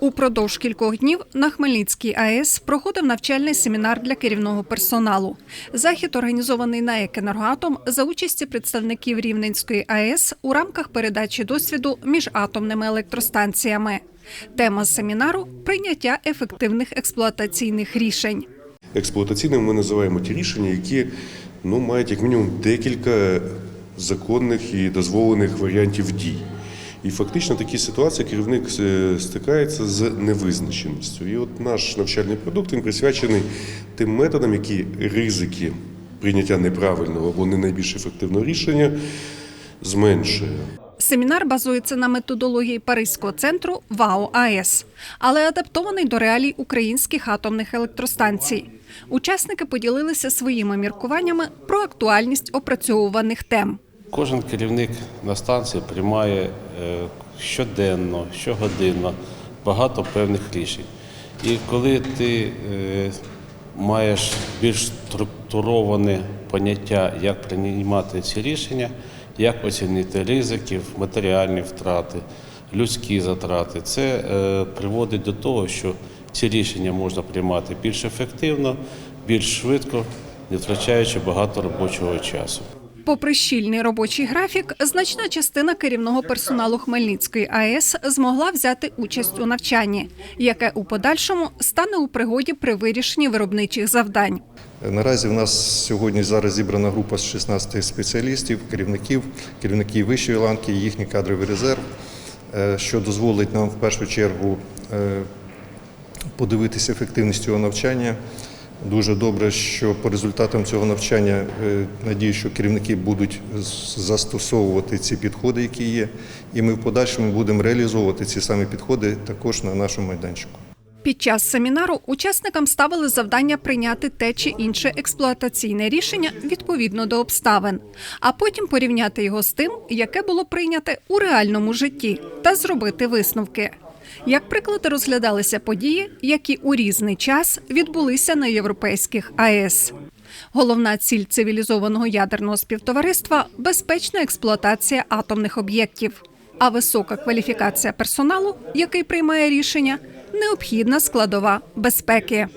Упродовж кількох днів на Хмельницькій АЕС проходив навчальний семінар для керівного персоналу. Захід організований на «Екенергоатом» за участі представників Рівненської АЕС у рамках передачі досвіду між атомними електростанціями. Тема семінару прийняття ефективних експлуатаційних рішень. Експлуатаційними ми називаємо ті рішення, які ну, мають як мінімум декілька законних і дозволених варіантів дій. І фактично в такій ситуації керівник е, стикається з невизначеністю. І от наш навчальний продукт він присвячений тим методам, які ризики прийняття неправильного або не найбільш ефективного рішення зменшує. Семінар базується на методології Паризького центру ВАО АЕС, але адаптований до реалій українських атомних електростанцій. Учасники поділилися своїми міркуваннями про актуальність опрацьовуваних тем. Кожен керівник на станції приймає е, щоденно, щогодинно багато певних рішень. І коли ти е, маєш більш структуроване поняття, як приймати ці рішення, як оцінити ризиків, матеріальні втрати, людські затрати, це е, приводить до того, що ці рішення можна приймати більш ефективно, більш швидко, не втрачаючи багато робочого часу. Попри щільний робочий графік, значна частина керівного персоналу Хмельницької АЕС змогла взяти участь у навчанні, яке у подальшому стане у пригоді при вирішенні виробничих завдань. Наразі в нас сьогодні зараз зібрана група з 16 спеціалістів, керівників, керівників вищої ланки, їхній кадровий резерв, е, що дозволить нам в першу чергу е, подивитися ефективність цього навчання. Дуже добре, що по результатам цього навчання е, надію, що керівники будуть застосовувати ці підходи, які є, і ми в подальшому будемо реалізовувати ці самі підходи також на нашому майданчику. Під час семінару учасникам ставили завдання прийняти те чи інше експлуатаційне рішення відповідно до обставин, а потім порівняти його з тим, яке було прийняте у реальному житті, та зробити висновки. Як приклад, розглядалися події, які у різний час відбулися на європейських АЕС. Головна ціль цивілізованого ядерного співтовариства безпечна експлуатація атомних об'єктів. А висока кваліфікація персоналу, який приймає рішення, необхідна складова безпеки.